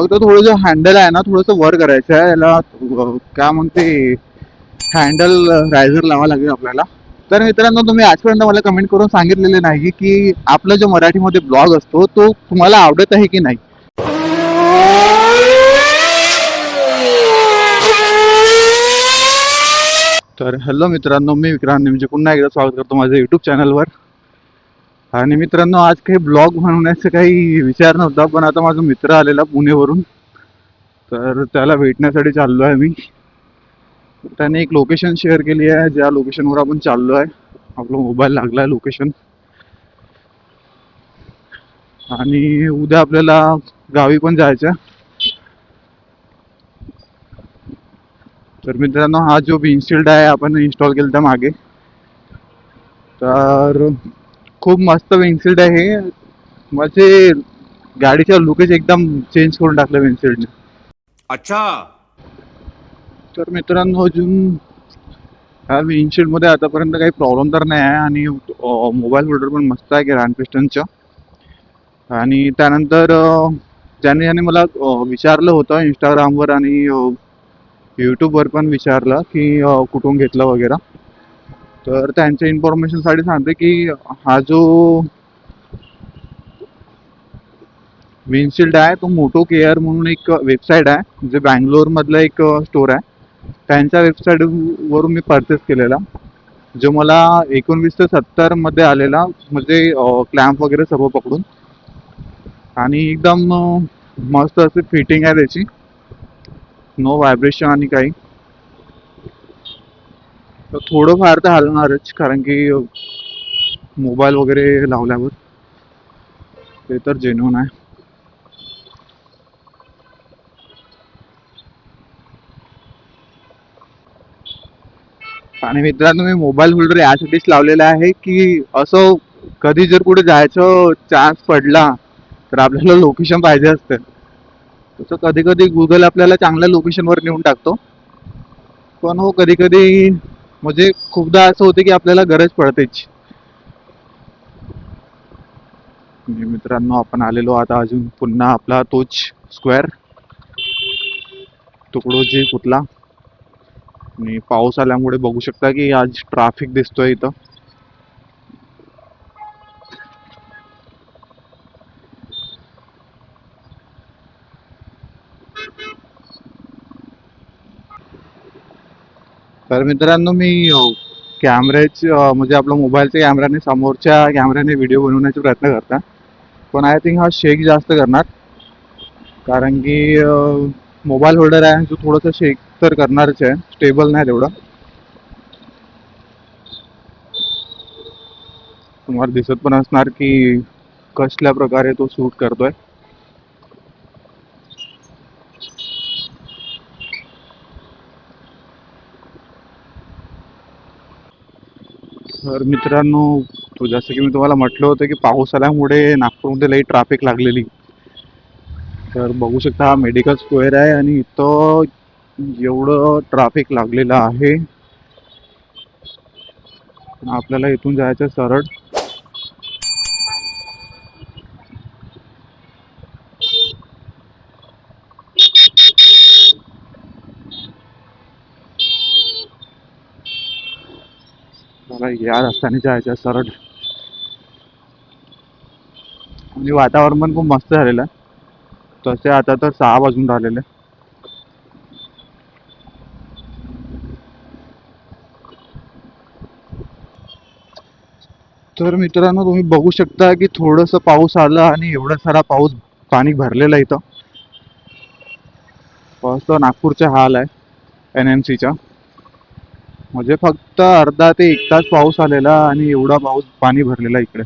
फक्त थोडं जो हँडल आहे ना थोडंसं वर करायचं आहे. याला काय म्हणते हँडल रायझर लावा लागेल आपल्याला. तर मित्रांनो तुम्ही आजपर्यंत मला कमेंट करून सांगितलेले नाही की आपला जो मराठीमध्ये ब्लॉग असतो तो तुम्हाला आवडत आहे की नाही? तर हॅलो मित्रांनो मी विक्रांत म्हणजे पुन्हा एकदा स्वागत करतो माझ्या युट्यूब चॅनलवर आणि मित्रांनो आज काही ब्लॉग बनवण्याचा काही विचार नव्हता पण आता माझा मित्र आलेला पुणेवरून. तर त्याला भेटण्यासाठी चाललो आहे मी. त्याने एक लोकेशन शेअर केली आहे. ज्या लोकेशनवर आपण चाललो आहे. आपला मोबाईल लागला आहे लोकेशन आणि उद्या आपल्याला गावी पण जायचं आहे. तर मित्रांनो हा जो विंडशील्ड आहे आपण इन्स्टॉल केला त्या मागे. तर खूप मस्त विंडशील्ड आहे. हे म्हणजे गाडीच्या लुकेज एकदम चेंज करून टाकलं विंडशील्डने अच्छा. तर मित्रांनो अजून ह्या विंडशील्डमध्ये आतापर्यंत काही प्रॉब्लेम तर नाही आहे आणि मोबाईल होल्डर पण मस्त आहे ग्रँड पिस्टनचं आणि त्यानंतर ज्याने ज्याने मला विचारलं होतं इंस्टाग्रामवर आणि यूट्यूबवर पण विचारलं की कुठून घेतलं वगैरे. तर त्यांच्या इन्फॉर्मेशनसाठी सांगते की हा जो विनशील्ड आहे तो मोटो केअर म्हणून एक वेबसाईट आहे जे बँगलोरमधलं एक स्टोर आहे. त्यांच्या वेबसाईट वरून मी परचेस केलेला. जो मला एकोणवीस ते सत्तरमध्ये आलेला म्हणजे क्लॅम्प वगैरे सर्व पकडून. आणि एकदम मस्त असे फिटिंग आहे त्याची. नो व्हायब्रेशन आणि काही. तर थोडंफार तर हलणारच कारण की मोबाईल वगैरे लावल्यावर ते तर जेन्युन आहे. आणि मित्रांनो मी मोबाईल होल्डर यासाठीच लावलेला आहे की असं कधी जर कुठे जायचं चान्स पडला तर आपल्याला लोकेशन पाहिजे असतं. तसं कधी कधी गुगल आपल्याला चांगल्या लोकेशनवर नेऊन टाकतो. पण हो कधी कधी म्हणजे खूपदा असं होते की आपल्याला गरज पडतेच. आणि मित्रांनो आपण आलेलो आता अजून पुन्हा आपला तोच स्क्वेअर तुकडोजी कुठला? आणि पाऊस आल्यामुळे बघू शकता की आज ट्राफिक दिसतोय इथं. तर मित्रांनो मी कॅमेऱ्याचे म्हणजे आपल्या मोबाईलच्या कॅमेऱ्याने समोरच्या कॅमेऱ्याने व्हिडिओ बनवण्याचा प्रयत्न करता पण आय थिंक हा शेक जास्त करणार. कारण की मोबाईल होल्डर आहे जो थोडंसं शेक तर करणारच आहे. स्टेबल नाही तेवढं. तुम्हाला दिसत पण असणार की कसल्या प्रकारे तो शूट करतोय. तर मित्रांनो तो जसं की मी तुम्हाला म्हटलं होतं की पाऊस आल्यामुळे नागपूरमध्ये लई ट्रॅफिक लागलेली. तर बघू शकता हा मेडिकल स्क्वेअर आहे आणि इथं एवढं ट्रॅफिक लागलेलं आहे. आपल्याला इथून जायचं आहे सरळ. पाहिजे या रस्त्याने जायचं आहे सरळ. आणि वातावरण पण खूप मस्त झालेलं आहे. तसे आता तर सहा वाजून राहिलेले. तर मित्रांनो तुम्ही बघू शकता की थोडंसं पाऊस आला आणि एवढा सारा पाऊस पाणी भरलेला आहे पाऊस तर नागपूरचा हाल आहे एन एम सीचा म्हणजे फक्त अर्धा ते एक तास पाऊस आलेला आणि एवढा पाऊस पाणी भरलेला इकडे.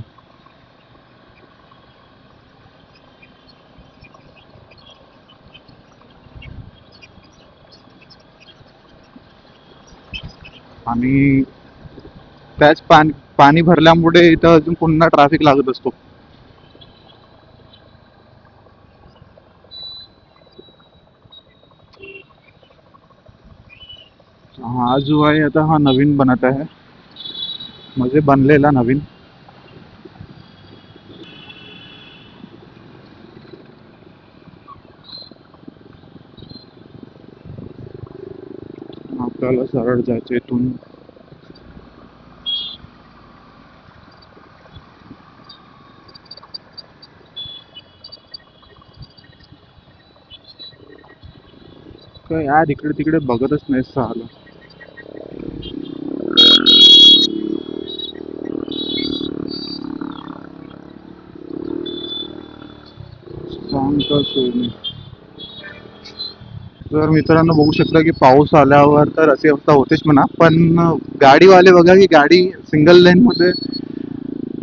आणि त्याच पाणी पाणी भरल्यामुळे इथं अजून पुन्हा ट्रॅफिक लागत असतो. हा जो आहे आता हा नवीन बनत आहे. म्हणजे बनलेला नवीन. आपल्याला सरळ जायचं इथून. यार इकडे तिकडे बघतच नाही सहाला. शांत सोयी तर मित्रांनो बघू शकता की पाऊस आल्यावर तर अशी अवस्था होतेच म्हणा पण गाडीवाले बघा की गाडी सिंगल लेनमध्ये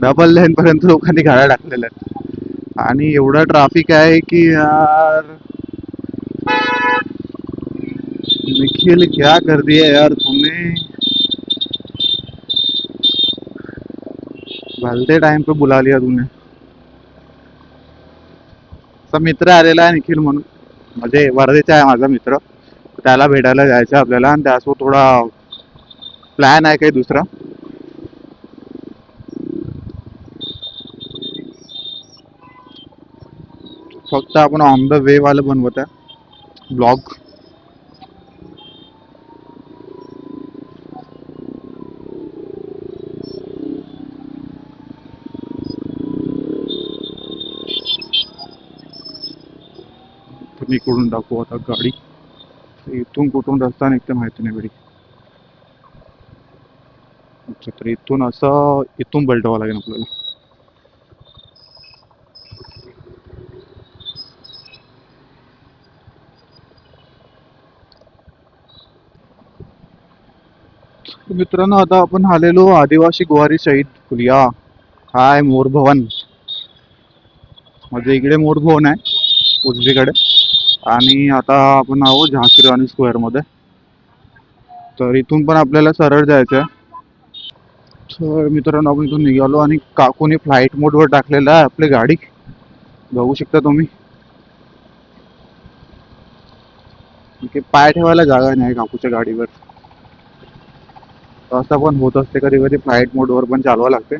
डबल लेनपर्यंत लोकांनी गाड्या टाकलेल्या आहेत. आणि एवढा ट्राफिक आहे की यार निखिल क्या कर दिया यार तुमने भलते टाइम पे बुला लिया तूने. मित्र आलेला आहे निखिल म्हणून. म्हणजे वर्धेचा आहे माझा मित्र. त्याला भेटायला जायचं आहे आपल्याला आणि त्यासोबत थोडा प्लॅन आहे काही दुसरा. फक्त आपण ऑन द वे वाला बनवत आहे. ब्लॉग मी इकडून टाकू आता गाडी. इथून कुठून रस्ता निघते माहिती नाही बडी अच्छा तर इथून असा इथून पलटावं लागेल आपल्याला. मित्रांनो आता आपण आलेलो आदिवासी गुवारी शहीद फुलिया हाय मोर भवन. म्हणजे इकडे मोर भवन आहे उजवीकडे. आणि आता आपण आहोत झाकी राणी स्क्वेअरमध्ये. तर इथून पण आपल्याला सरळ जायचं आहे. तर मित्रांनो आपण इथून निघालो आणि काकूने फ्लाईट मोडवर टाकलेलं आहे आपली गाडी. बघू शकता तुम्ही. इथे पाय ठेवायला जागा नाही काकूच्या गाडीवर. असं पण होत असते कधी कधी फ्लाईट मोडवर पण चालवा लागते.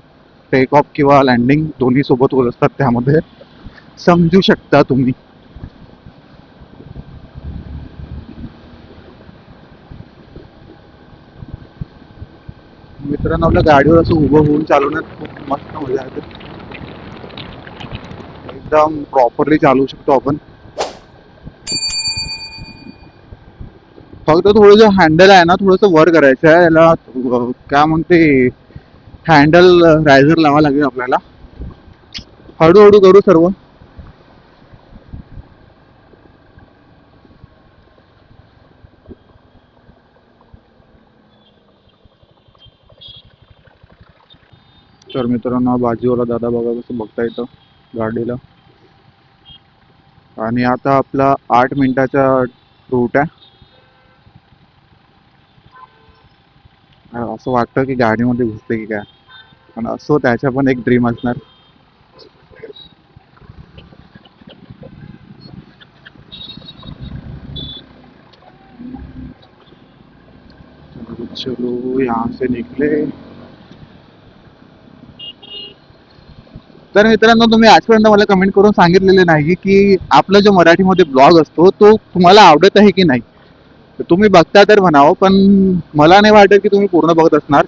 टेक ऑफ किंवा लँडिंग दोन्ही सोबत होत असतात त्यामध्ये. समजू शकता तुम्ही. मित्रांनो आपल्या गाडीवर असं उभं होऊन चालवण्यात खूप मस्त मजा येते. एकदम प्रॉपरली चालवू शकतो आपण. फक्त थोडं जो हँडल आहे ना थोडस वर करायचं आहे. याला काय म्हणते हँडल रायझर लावा लागेल आपल्याला. हळूहळू करू सर्व. तर मित्रांनो बाजीवाला बाजूवाला दादा बघा कसं बघता येतं गाडीला. आणि आता आपला आठ मिनिटाचा रूट आहे. असं वाटतं की गाडीमध्ये घुसते की काय. पण असो त्याच्या पण एक ड्रीम असणार. चलो यहाँ से निकले. तर मित्रांनो तुम्ही आजपर्यंत मला कमेंट करून सांगितलेले नाही की आपला जो मराठीमध्ये ब्लॉग असतो तो तुम्हाला आवडत आहे की नाही? तुम्ही बघता तर म्हणावं पण मला नाही वाटत की तुम्ही पूर्ण बघत असणार.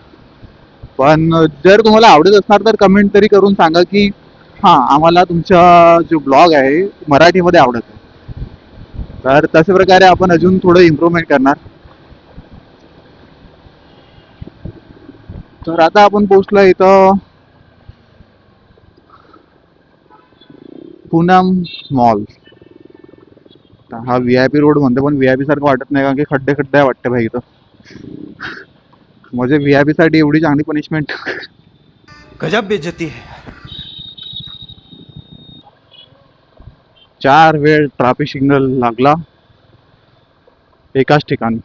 पण जर तुम्हाला आवडत असणार तर कमेंट तरी करून सांगा की हां आम्हाला तुमचा जो ब्लॉग आहे मराठीमध्ये आवडत आहे. तर तशा प्रकारे आपण अजून थोडं इम्प्रूव्हमेंट करणार. तर आता आपण पोचलो इथं. पूनम मॉल हा व्ही आय पी रोड म्हणते पण व्ही आय पी सारखं वाटत नाही कारण की खड्डे खड्डे आहे वाटते भाई इथं. म्हणजे व्ही आय पी साठी एवढी चांगली पनिशमेंट गजब बेइज्जती है. चार वेळ ट्रॅफिक सिग्नल लागला एकाच ठिकाणी.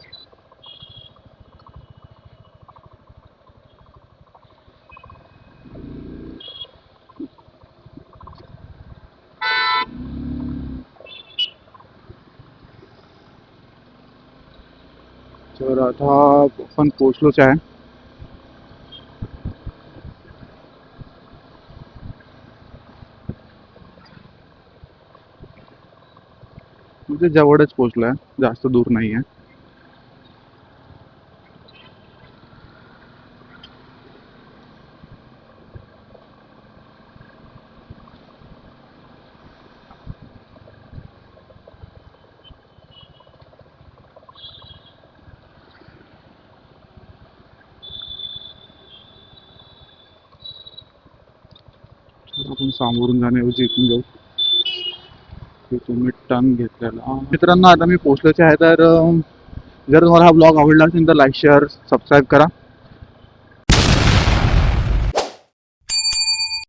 तर आता आपण पोचलोच आहे. म्हणजे जवळच पोचलोय जास्त दूर नाही आहे आपण समोरून जाण्याऐवजी इथून जाऊ. इथून मी टन घेतलेला. मित्रांनो आता मी पोचल्याचे आहे तर जर तुम्हाला हा ब्लॉग आवडला असेल तर लाईक शेअर सबस्क्राईब करा.